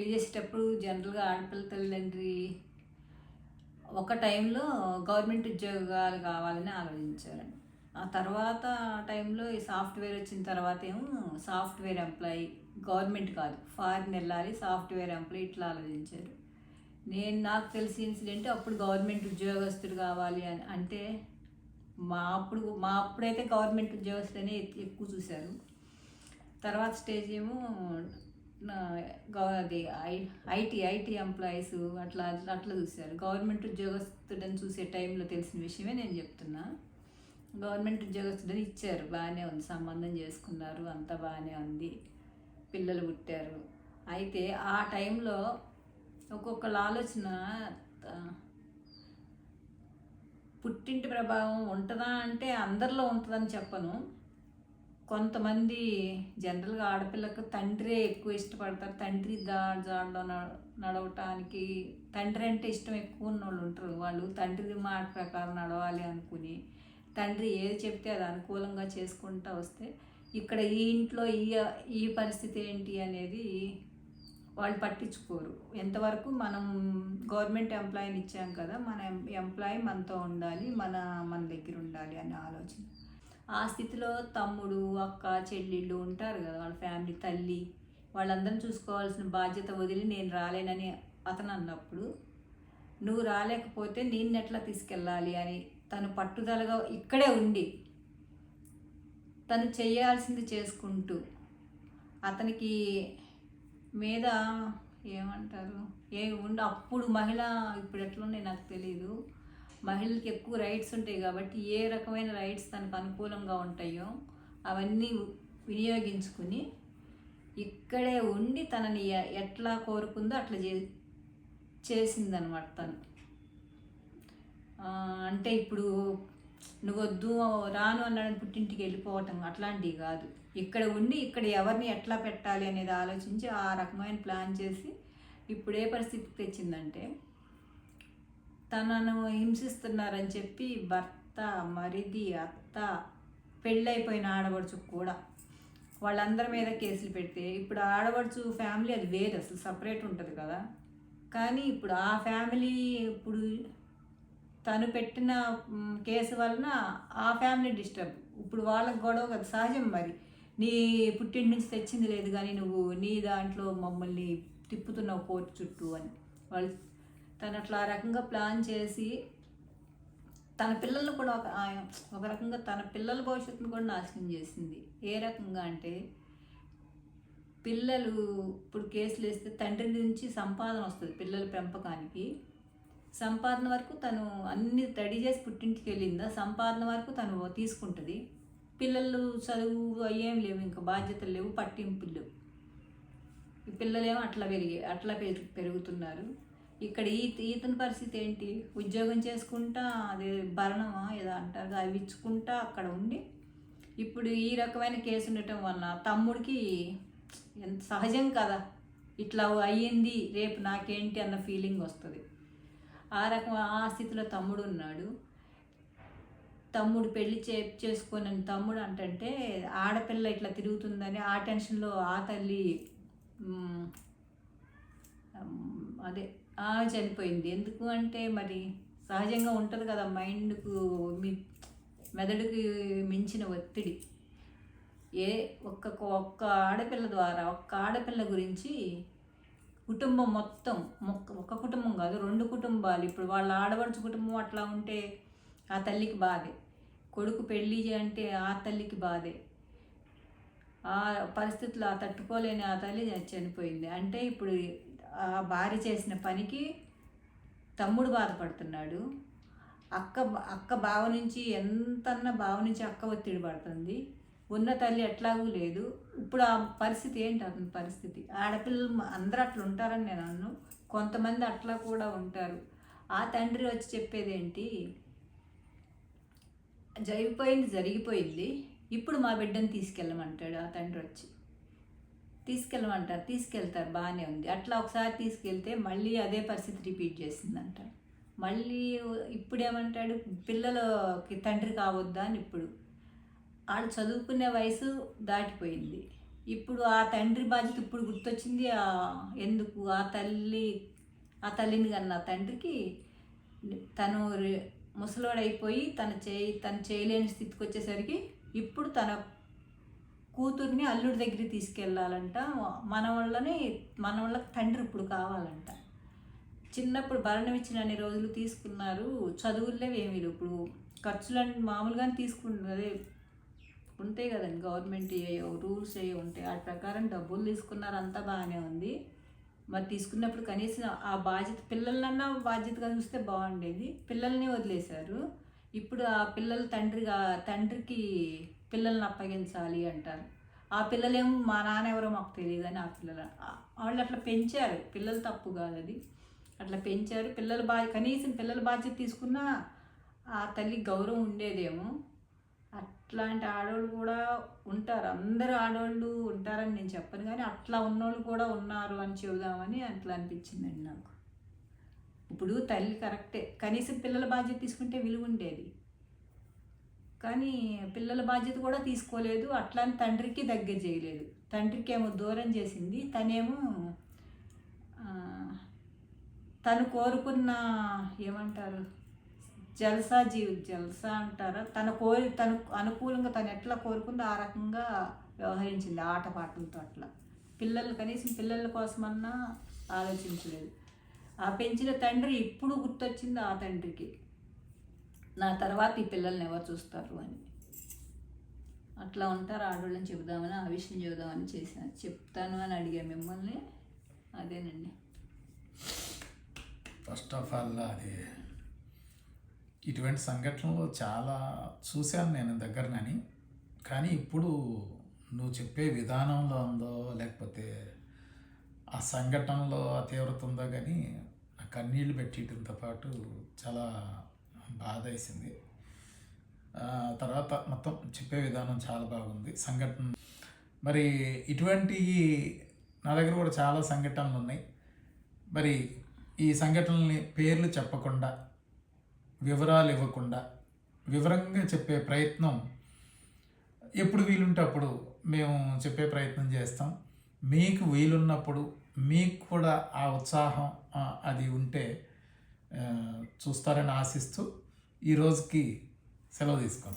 పెళ్ళి చేసేటప్పుడు జనరల్గా ఆడపిల్ల తల్లిదండ్రి ఒక టైంలో గవర్నమెంట్ ఉద్యోగాలు కావాలని ఆలోచించారండి ఆ తర్వాత టైంలో ఈ సాఫ్ట్వేర్ వచ్చిన తర్వాత ఏమో సాఫ్ట్వేర్ ఎంప్లాయీ గవర్నమెంట్ కాదు ఫారిన్ వెళ్ళాలి సాఫ్ట్వేర్ ఎంప్లాయీ ఇట్లా ఆలోచించారు. నేను నాకు తెలిసి ఇన్సిడెంట్ అప్పుడు గవర్నమెంట్ ఉద్యోగస్తుడు కావాలి అని అంటే మా అప్పుడు మా అప్పుడైతే గవర్నమెంట్ ఉద్యోగస్తులనే ఎక్కువ చూశారు. తర్వాత స్టేజ్ ఏమో అది ఐ- ఐటీ ఐటీ ఎంప్లాయీస్ అట్లా అట్లా అట్లా చూశారు. గవర్నమెంట్ ఉద్యోగస్తుడని చూసే టైంలో తెలిసిన విషయమే నేను చెప్తున్నా. గవర్నమెంట్ ఉద్యోగస్తుడని ఇచ్చారు. బాగానే ఉంది. సంబంధం చేసుకున్నారు. అంతా బాగానే ఉంది. పిల్లలు పుట్టారు. అయితే ఆ టైంలో ఒక్కొక్కళ్ళ ఆలోచన పుట్టింటి ప్రభావం ఉంటుందా అంటే అందరిలో ఉంటుందని చెప్పను. కొంతమంది జనరల్గా ఆడపిల్లకు తండ్రే ఎక్కువ ఇష్టపడతారు. తండ్రి దా జాడలో నడ- నడవటానికి తండ్రి అంటే ఇష్టం ఎక్కువ ఉన్న వాళ్ళు ఉంటారు. వాళ్ళు తండ్రి మాట ప్రకారం నడవాలి అనుకుని తండ్రి ఏది చెప్తే అది అనుకూలంగా చేసుకుంటూ వస్తే ఇక్కడ ఈ ఇంట్లో ఈ ఈ పరిస్థితి ఏంటి అనేది వాళ్ళు పట్టించుకోరు. ఎంతవరకు మనం గవర్నమెంట్ ఎంప్లాయీని ఇచ్చాం కదా మన ఎంప్లాయీ మనతో ఉండాలి మన మన దగ్గర ఉండాలి అనే ఆలోచన. ఆ స్థితిలో తమ్ముడు అక్క చెల్లెళ్ళు ఉంటారు కదా వాళ్ళ ఫ్యామిలీ తల్లి. వాళ్ళందరిని చూసుకోవాల్సిన బాధ్యత వదిలి నేను రాలేనని అతను అన్నప్పుడు నువ్వు రాలేకపోతే నేను ఎట్లా తీసుకెళ్ళాలి? అని తను పట్టుదలగా ఇక్కడే ఉండి తను చేయాల్సింది చేసుకుంటూ అతనికి మీద ఏమంటారు? ఏ ఉండి అప్పుడు మహిళ ఇప్పుడు ఎట్లున్నాయి నాకు తెలియదు మహిళలకి ఎక్కువ రైట్స్ ఉంటాయి కాబట్టి ఏ రకమైన రైట్స్ తనకు అనుకూలంగా ఉంటాయో అవన్నీ వినియోగించుకుని ఇక్కడే ఉండి తనని ఎట్లా కోరుకుందో అట్లా చే చేసిందనమాట తను. అంటే ఇప్పుడు నువ్వు వద్దు రాను అన్నాడు పుట్టింటికి వెళ్ళిపోవటం అట్లాంటివి కాదు. ఇక్కడ ఉండి ఇక్కడ ఎవరిని ఎట్లా పెట్టాలి అనేది ఆలోచించి ఆ రకమైన ప్లాన్ చేసి ఇప్పుడు ఏ పరిస్థితికి తెచ్చిందంటే తనను హింసిస్తున్నారని చెప్పి భర్త మరిది అత్త పెళ్ళైపోయిన ఆడపడుచు కూడా వాళ్ళందరి మీద కేసులు పెడితే ఇప్పుడు ఆడబడుచు ఫ్యామిలీ అది వేరు అసలు సపరేట్ ఉంటుంది కదా. కానీ ఇప్పుడు ఆ ఫ్యామిలీ ఇప్పుడు తను పెట్టిన కేసు వలన ఆ ఫ్యామిలీ డిస్టర్బ్. ఇప్పుడు వాళ్ళకి గొడవ కదా సహజం మరి. నీ పుట్టింటి నుంచి తెచ్చింది లేదు కానీ నువ్వు నీ దాంట్లో మమ్మల్ని తిప్పుతున్నావు కోర్టు చుట్టూ అని. వాళ్ళు తను అట్లా రకంగా ప్లాన్ చేసి తన పిల్లల్ని కూడా ఒక ఒక రకంగా తన పిల్లల భవిష్యత్తును కూడా నాశనం చేసింది. ఏ రకంగా అంటే పిల్లలు ఇప్పుడు కేసులు వేస్తే తండ్రి నుంచి సంపాదన వస్తుంది పిల్లల పెంపకానికి. సంపాదన వరకు తను అన్ని రెడీ చేసి పుట్టింటికి వెళ్ళిందా? సంపాదన వరకు తను తీసుకుంటుంది. పిల్లలు చదువు అయ్యేం లేవు ఇంకా బాధ్యతలు లేవు పట్టింపులు లేవు. పిల్లలేమో అట్లా పెరిగి అట్లా పెరుగుతున్నారు. ఇక్కడ ఈ ఈతని పరిస్థితి ఏంటి? ఉద్యోగం చేసుకుంటా అదే భరణమా ఏదో అంటారు అవి ఇచ్చుకుంటా అక్కడ ఉండి ఇప్పుడు ఈ రకమైన కేసు ఉండటం వలన తమ్ముడికి ఎంత సహజం కదా? ఇట్లా అయ్యింది రేపు నాకేంటి అన్న ఫీలింగ్ వస్తుంది. ఆ రకం ఆ స్థితిలో తమ్ముడు ఉన్నాడు. తమ్ముడు పెళ్ళి చే చేసుకొని తమ్ముడు అంటే ఆడపిల్ల ఇట్లా తిరుగుతుందని ఆ టెన్షన్లో ఆ తల్లి అదే చనిపోయింది. ఎందుకు అంటే మరి సహజంగా ఉంటుంది కదా మైండ్కు మీ మెదడుకి మించిన ఒత్తిడి. ఏ ఒక్క ఒక్క ఆడపిల్ల ద్వారా ఒక్క ఆడపిల్ల గురించి కుటుంబం మొత్తం మొక్క ఒక కుటుంబం కాదు రెండు కుటుంబాలు. ఇప్పుడు వాళ్ళ ఆడవడుచు కుటుంబం అట్లా ఉంటే ఆ తల్లికి బాధే. కొడుకు పెళ్ళి అంటే ఆ తల్లికి బాధే. ఆ పరిస్థితులు ఆ తట్టుకోలేని ఆ తల్లి చనిపోయింది. అంటే ఇప్పుడు భార్య చేసిన పనికి తమ్ముడు బాధపడుతున్నాడు. అక్క అక్క బావ నుంచి ఎంతన్నా బావ నుంచి అక్క ఒత్తిడి పడుతుంది. ఉన్న తల్లి ఎట్లాగూ లేదు. ఇప్పుడు ఆ పరిస్థితి ఏంటి అతని పరిస్థితి? ఆడపిల్లలు అందరూ అట్లా ఉంటారని నేను అన్ను. కొంతమంది అట్లా కూడా ఉంటారు. ఆ తండ్రి వచ్చి చెప్పేది ఏంటి? జరిగిపోయింది జరిగిపోయింది. ఇప్పుడు మా బిడ్డని తీసుకెళ్ళమంటాడు ఆ తండ్రి వచ్చి. తీసుకెళ్ళమంటారు తీసుకెళ్తారు బాగానే ఉంది. అట్లా ఒకసారి తీసుకెళ్తే మళ్ళీ అదే పరిస్థితి రిపీట్ చేసిందంట మళ్ళీ ఇప్పుడేమంటాడు పిల్లలకి తండ్రి కావద్దా అని ఇప్పుడు. వాళ్ళు చదువుకునే వయసు దాటిపోయింది. ఇప్పుడు ఆ తండ్రి బాధ్యత ఇప్పుడు గుర్తొచ్చింది ఎందుకు? ఆ తల్లి ఆ తల్లిని కన్నా తండ్రికి తను ముసలోడైపోయి తన చేయి తను చేయలేని స్థితికి వచ్చేసరికి ఇప్పుడు తన కూతుర్ని అల్లుడి దగ్గరికి తీసుకెళ్ళాలంట. మన వల్లనే మన వల్ల తండ్రి ఇప్పుడు కావాలంట. చిన్నప్పుడు భరణం ఇచ్చిన అన్ని రోజులు తీసుకున్నారు. చదువుల్లో ఏమీ ఇప్పుడు ఖర్చులన్నీ మామూలుగానే తీసుకుంటారు అదే ఉంటాయి కదండి. గవర్నమెంట్ ఏయో రూల్స్ ఏయో ఉంటాయి. ఆ ప్రకారం డబ్బులు తీసుకున్నారు. అంతా బాగానే ఉంది. మరి తీసుకున్నప్పుడు కనీసం ఆ బాధ్యత పిల్లలన్నా బాధ్యతగా చూస్తే బాగుండేది. పిల్లల్ని వదిలేశారు. ఇప్పుడు ఆ పిల్లలు తండ్రిగా తండ్రికి పిల్లల్ని అప్పగించాలి అంటారు. ఆ పిల్లలేమో మా నాన్న ఎవరో మాకు తెలియదని ఆ పిల్లలు వాళ్ళు అట్లా పెంచారు. పిల్లలు తప్పు కాదు అది. అట్లా పెంచారు. పిల్లల బా కనీసం పిల్లల బాధ్యత తీసుకున్నా ఆ తల్లి గౌరవం ఉండేదేమో. అట్లాంటి ఆడవాళ్ళు కూడా ఉంటారు. అందరు ఆడవాళ్ళు ఉంటారని నేను చెప్పను కానీ అట్లా ఉన్నోళ్ళు కూడా ఉన్నారు అని చెబుదామని అట్లా అనిపించిందండి నాకు. ఇప్పుడు తల్లి కరెక్టే. కనీసం పిల్లల బాధ్యత తీసుకుంటే విలువ ఉండేది. కానీ పిల్లల బాధ్యత కూడా తీసుకోలేదు. అట్లా అని తండ్రికి దగ్గర చేయలేదు. తండ్రికి ఏమో దూరం చేసింది. తనేమో తను కోరుకున్న ఏమంటారు? జల్సా జీవి జల్సా అంటారా? తన కోరి తను అనుకూలంగా తను ఎట్లా కోరుకుందో ఆ రకంగా వ్యవహరించింది ఆటపాటలతో అట్లా. పిల్లలు కనీసం పిల్లల కోసమన్నా ఆలోచించలేదు. ఆ పెంచిన తండ్రి ఇప్పుడు గుర్తొచ్చింది ఆ తండ్రికి. నా తర్వాత ఈ పిల్లల్ని ఎవరు చూస్తారు అని. అట్లా ఉంటారు ఆడవాళ్ళని చెబుదామని ఆ విషయం చెబుదామని చేశాను చెప్తాను అని అడిగా మిమ్మల్ని. అదేనండి. ఫస్ట్ ఆఫ్ ఆల్ అది ఇటువంటి సంఘటనలు చాలా చూశాను నేను దగ్గరనని. కానీ ఇప్పుడు నువ్వు చెప్పే విధానంలో ఉందో లేకపోతే ఆ సంఘటనలో ఆ తీవ్రత ఉందో కానీ ఆ కన్నీళ్ళు పెట్టేయటంతో పాటు చాలా బాధ వేసింది తర్వాత మొత్తం చెప్పే విధానం చాలా బాగుంది. సంఘటన మరి ఇటువంటి నా దగ్గర కూడా చాలా సంఘటనలు ఉన్నాయి. మరి ఈ సంఘటనల్ని పేర్లు చెప్పకుండా వివరాలు ఇవ్వకుండా వివరంగా చెప్పే ప్రయత్నం ఎప్పుడు వీలుంటే అప్పుడు మేము చెప్పే ప్రయత్నం చేస్తాం. మీకు వీలున్నప్పుడు మీకు కూడా ఆ ఉత్సాహం అది ఉంటే చూస్తారని ఆశిస్తూ ఈ రోజుకి సెలవు తీసుకుంటాం